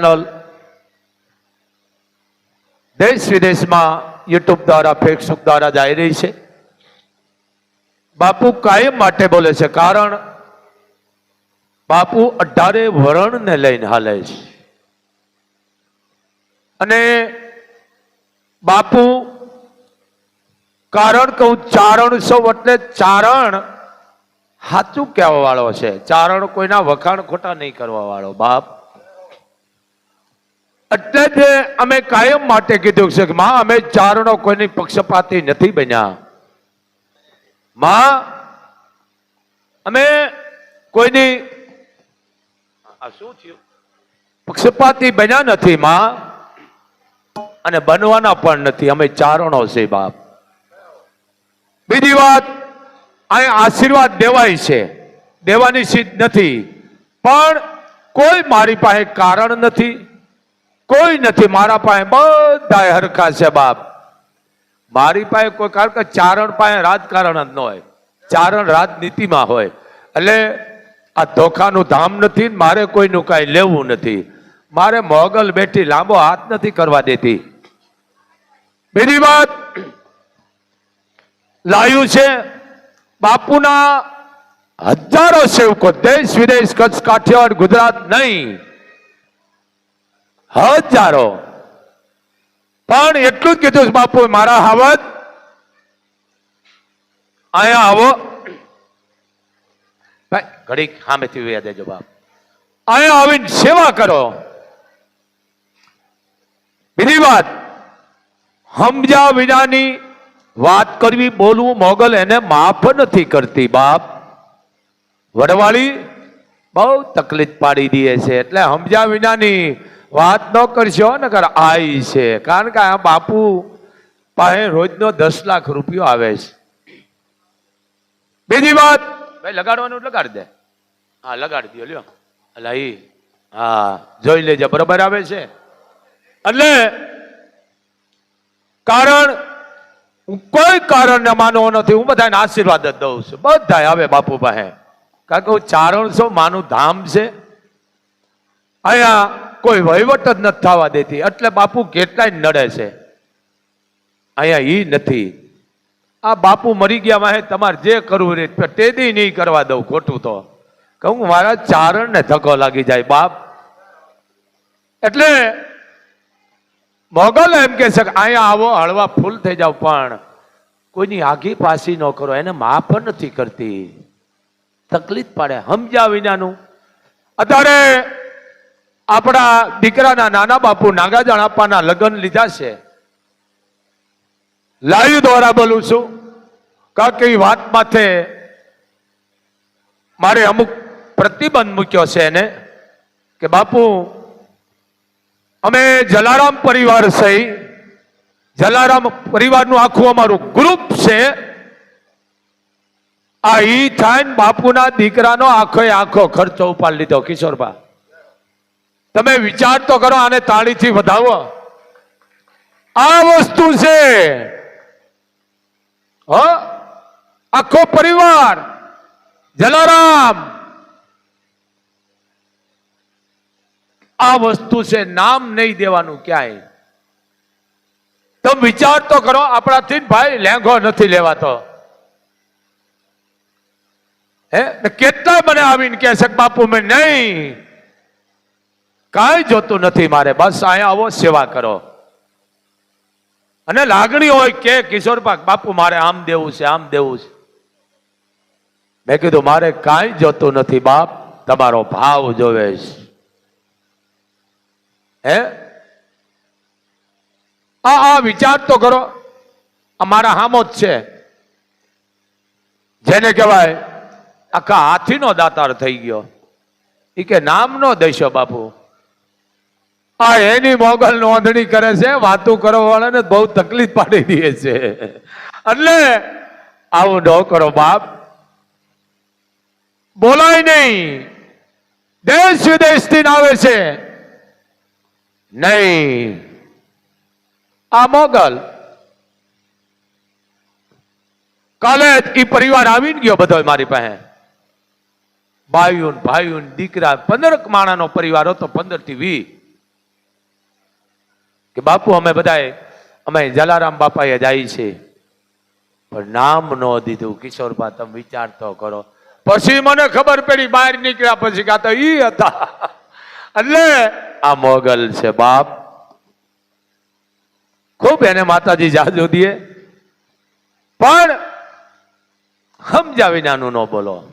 Channel દેશ વિદેશમાં YouTube દ્વારા ફેસબુક દ્વારા જઈ રહી છે. બાપુ કાયમ માટે બોલે છે, કારણ બાપુ અઢારે વરણને લઈને હાલે છે. અને બાપુ, કારણ કહું ચારણ સૌ એટલે ચારણ સાચું કહેવા વાળો છે. ચારણ કોઈના વખાણ ખોટા નહીં કરવા વાળો બાપ. એટલે જ અમે કાયમ માટે કીધું છે કે માં, અમે ચારણો કોઈની પક્ષપાતી નથી બન્યા. માં, અમે કોઈની શું થયું? પક્ષપાતી બન્યા નથી માં, અને બનવાના પણ નથી. અમે ચારણો છે બાપ. બીજી વાત અહીં આશીર્વાદ દેવાય છે. દેવાની સિદ્ધ નથી. પણ કોઈ મારી પાસે કારણ નથી. કોઈ નથી. મારા પાસે બધા હરખા છે બાપ. મારી પાસે કોઈ કારણ કે ચારણ પાસે રાજકારણ જ ન હોય. ચારણ રાજનીતિમાં હોય. એટલે આ ધોખાનું ધામ નથી મારે કોઈનું કાંઈ લેવું નથી. મારે મોગલ બેઠી લાંબો હાથ નથી કરવા દેતી. બીજી વાત, લાયું છે બાપુના હજારો સેવકો દેશ વિદેશ કચ્છ કાઠિયાવાડ ગુજરાત નહીં. હજારો. પણ એટલું જ કીધું બાપુ, મારા હાવત. અહીંયા આવો. ઘડીક સામેથી વ્યા દેજો, બાપ. અહીંયા આવીને સેવા કરો. બીજી વાત સમજા વિનાની વાત કરવી, બોલવું, મોગલ એને માફ નથી કરતી, બાપ. વડવાળી બહુ તકલીફ પાડી દે છે, એટલે સમજા વિનાની વાત ન કરશો ને કર આઈ છે. કારણ કે આ બાપુ પાસે રોજનો દસ લાખ રૂપિયો આવે છે. બીજી વાત. ભાઈ લગાડવાનું લગાડી દે. હા લગાડી દો લ્યો. અલા ઈ. હા જોઈ લેજે બરોબર આવે છે? એટલે કારણ હું કોઈ કારણને માનવો નથી. હું બધાને આશીર્વાદ જ દઉં છું. બધા આવે બાપુ પાસે. કારણ કે હું ચારણસો માનું ધામ છે. અહીંયા કોઈ વહીવટ જ નથી થવા દેતી. એટલે બાપુ કેટલાય નડે છે. અહીંયા ઈ નથી. આ બાપુ મરી ગયા વાહે તમારે જે કરવું રે દી નહીં કરવા દઉં ખોટું તો. કહું મારા ચારણને ધક્કો લાગી જાય, બાપ. એટલે મોગલ એમ કે છે અહીંયા આવો, હળવા ફૂલ થઈ જાવ પણ કોઈની આગી પાસી ન કરો, એને માફ નથી કરતી. તકલીફ પડે, સમજ્યા વિનાનું. અત્યારે આપણા દીકરાના નાના બાપુ નાગાજણ આપવાના લગ્ન લીધા છે. લાઈવ દ્વારા બોલું છું. એ વાત માથે મારે અમુક પ્રતિબંધ મૂક્યો છે એને કે, બાપુ, અમે જલારામ પરિવાર સહી. જલારામ પરિવારનું આખું અમારું ગ્રુપ છે. આ ઈ થાય બાપુના દીકરાનો આખો આખો ખર્ચો ઉપાડ લીધો, કિશોરબા. તમે વિચાર તો કરો આને તાળીથી વધાવો. આ વસ્તુ છે. આખો પરિવાર. જલારામ. આ વસ્તુ છે, નામ નહીં દેવાનું ક્યાંય. તમે વિચાર તો કરો, આપણાથી ભાઈ લેંઘો નથી લેવાતો. હે? કેટલા મને આવીને કહે છે બાપુ, મેં નહીં. કાંઈ જોતું નથી મારે. બસ અહીંયા આવો, સેવા કરો. અને લાગણી હોય કે કિશોર પાક, બાપુ, મારે આમ દેવું છે, આમ દેવું છે. મેં કીધું, મારે કાંઈ જોતું નથી બાપ, તમારો ભાવ જોવે છે. હે? આ આ વિચાર તો કરો. અમારા હામો જ છે. જેને કહેવાય, આખા હાથીનો દાતાર થઈ ગયો. એ કે, નામનો દેશો બાપુ. આ એની મોગલ નોંધણી કરે છે, વાતો કરવા વાળાને બહુ તકલીફ પાડી દે છે. એટલે આવું ન કરો બાપ. બોલાય નહીં. દેશ વિદેશથી આવે છે. નહીં. આ મોગલ. કાલે એ પરિવાર આવીને ગયો બધો મારી પાસે. ભાઈઓ ભાઈઓ દીકરા પંદર માણાનો પરિવાર હતો પંદરથી વી કે બાપુ, અમે બધાએ, અમે જલારામ બાપાએ જાય છે. પણ નામ ન દીધું. કિશોરબા તમે વિચાર તો કરો. પછી મને ખબર પડી, બહાર નીકળ્યા પછી કા તો ઈ હતા. એટલે આ મોગલ છે બાપ. ખૂબ એને માતાજી જાજુ દે પણ સમજા વિનાનું ન બોલો.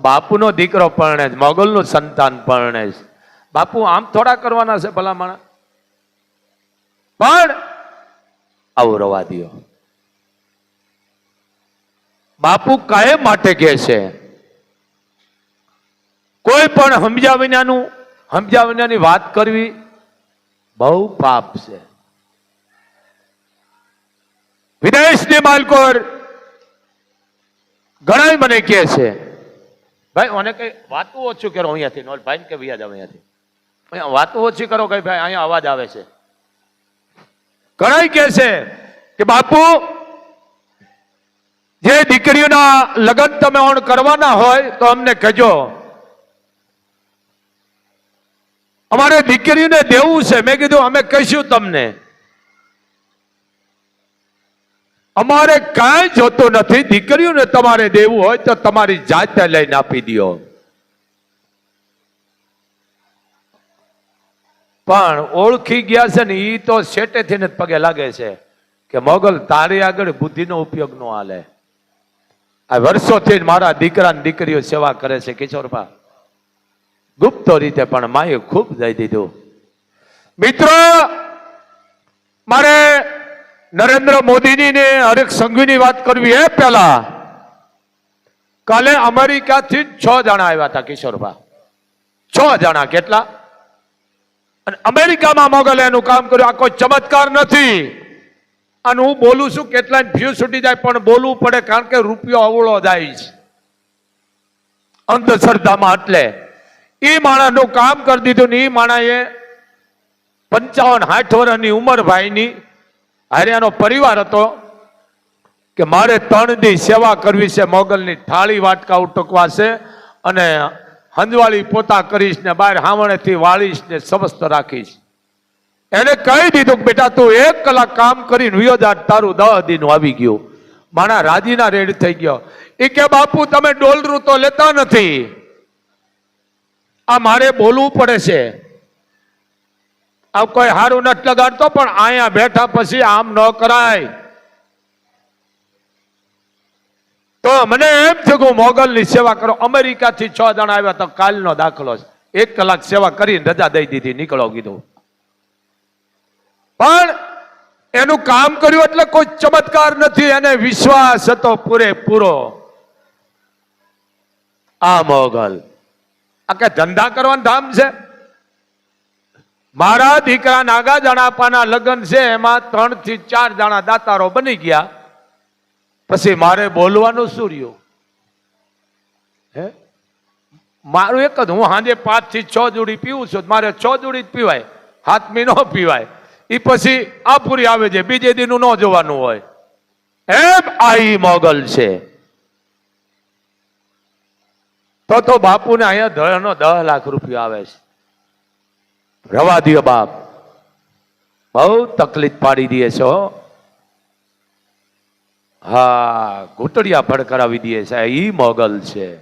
બાપુનો દીકરો પરણે જ, મોગલનું સંતાન પરણે છે બાપુ આમ થોડા કરવાના છે ભલા પણ આવું રવા દ્યો. બાપુ કાયમ માટે કહે છે? કોઈ પણ સમજ્યા વિનાનું સમજ્યા વિનાની વાત કરવી બહુ પાપ છે. વિદેશની માલકોર ઘણા મને કહે છે. ભાઈ મને કઈ વાતું ઓછું કરો અહીંયાથી નોલ ભાઈ કે વ્યાજ આવે અહીંયાથી. અહીંયા વાતો ઓછી કરો કઈ ભાઈ, અહીંયા અવાજ આવે છે. ઘણા કે છે કે બાપુ, જે દીકરીઓના લગ્ન તમે ઓણ કરવાના હોય તો અમને કહેજો. અમારે દીકરીને દેવું છે. મેં કીધું, અમે કહીશું તમને. અમારે કાંઈ જોતું નથી. દીકરીઓને તમારે દેવું હોય તો તમારી જાતે લઈને આપી દો પણ ઓળખી ગયા છે ને એ તો શેટેથી ને પગે લાગે છે કે મોગલ તારી આગળ બુદ્ધિનો ઉપયોગ ન હાલે. આ વર્ષોથી મારા દીકરા ને દીકરીઓ સેવા કરે છે કિશોરભા ગુપ્ત રીતે પણ માએ ખૂબ દઈ દીધું. મિત્રો, મારે નરેન્દ્ર મોદીની ને હરેક સંઘવીની વાત કરવી એ પહેલા. કાલે અમેરિકાથી જ છ જણા આવ્યા હતા કિશોરભા છ જણા, કેટલા? અને અમેરિકામાં મોગલે એનું કામ કર્યું. આ કોઈ ચમત્કાર નથી. અને હું બોલું છું કેટલા ફ્યુ છૂટી જાય, પણ બોલવું પડે, કારણ કે રૂપિયો અવળો જાય છે. અંધશ્રદ્ધામાં એટલે. એ માણસનું કામ કરી દીધું ને એ માણસે પંચાવન સાઠ વર્ષની ઉંમર ભાઈની. હરિયાનો પરિવાર હતો કે મારે ત્રણ દી સેવા કરવી છે, મોગલની થાળી વાટકા ઉટકવા છે અને હંજવાળી પોતા કરીશ ને બહાર હાવણેથી વાળીશ ને સમસ્ત રાખીશ. એને કહી દીધું કે બેટા તું એક કલાક કામ કરીને વિયો તારું દહ દિન આવી ગયું. માણા રાજીના રેડ થઈ ગયો. એ કે, બાપુ, તમે ડોલરું તો લેતા નથી. આ મારે બોલવું પડે છે. આ કોઈ હારું નથી લગાડતો, પણ અહીંયા બેઠા પછી આમ ન કરાય. તો મને એમ થયું કે હું મોગલની સેવા કરો. અમેરિકાથી છ જણા આવ્યા તો કાલનો દાખલો છે. એક કલાક સેવા કરીને રજા દઈ દીધી, નીકળો કીધું. પણ એનું કામ કર્યું એટલે કોઈ ચમત્કાર નથી, એને વિશ્વાસ હતો પૂરેપૂરો. આ મોગલ. આ કે ધંધા કરવાનું ધામ છે? મારા દીકરા નાગા જણાપાના લગ્ન છે, એમાં ત્રણથી ચાર જણા દાતારો બની ગયા. પછી મારે બોલવાનું શું રહ્યું? હે? મારું એક જ, હું સાંજે પાંચથી છ જોડી પીવું છું, મારે છ જોડી જ પીવાય હાથમી ન પીવાય. એ પછી આ પૂરી આવે છે, બીજે દીનું ન જોવાનું હોય. એમ આઈ મોગલ છે. તો તો બાપુને અહીંયા ધળનો દસ લાખ રૂપિયા આવે છે. રવા દ્યો બાપ. બહુ તકલીફ પાડી દે છો હા, ઘૂંટડિયા ભડકરાવી દે છે. એ મોગલ છે.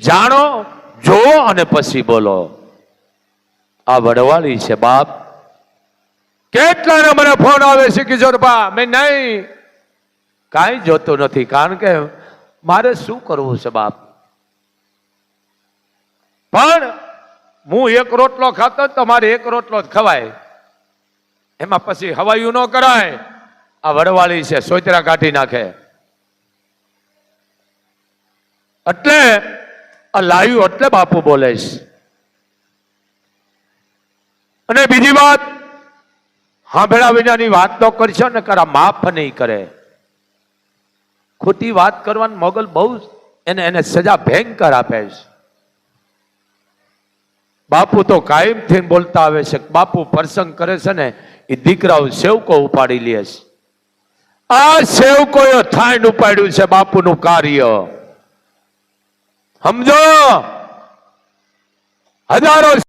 જાણો, જો અને પછી બોલો. આ વડવાળી છે, બાપ. કેટલાને મને ફોન આવે છે કિશોરભા મેં નહીં. કાંઈ જોતું નથી, કારણ કે મારે શું કરવું છે, બાપ? પણ હું એક રોટલો ખાતો તો મારે એક રોટલો જ ખવાય. એમાં પછી હવાયું ન કરાય. આ વડવાળી છે સોચરા કાઢી નાખે. એટલે આ લાયું એટલે બાપુ બોલે છે. અને બીજી વાત હાંભળા વિનાની વાત તો કરશો ને કરા માફ નહીં કરે. ખોટી વાત કરવાની મોગલ બહુ એને એને સજા ભયંકર આપે છે. બાપુ તો કાયમ થઈને બોલતા આવે છે બાપુ પ્રસંગ કરે છે ને એ દીકરાઓ સેવકો ઉપાડી લે છે. આ સેવકોએ થાંડ ઉપાડ્યું છે બાપુનું કાર્ય. સમજો? હજારો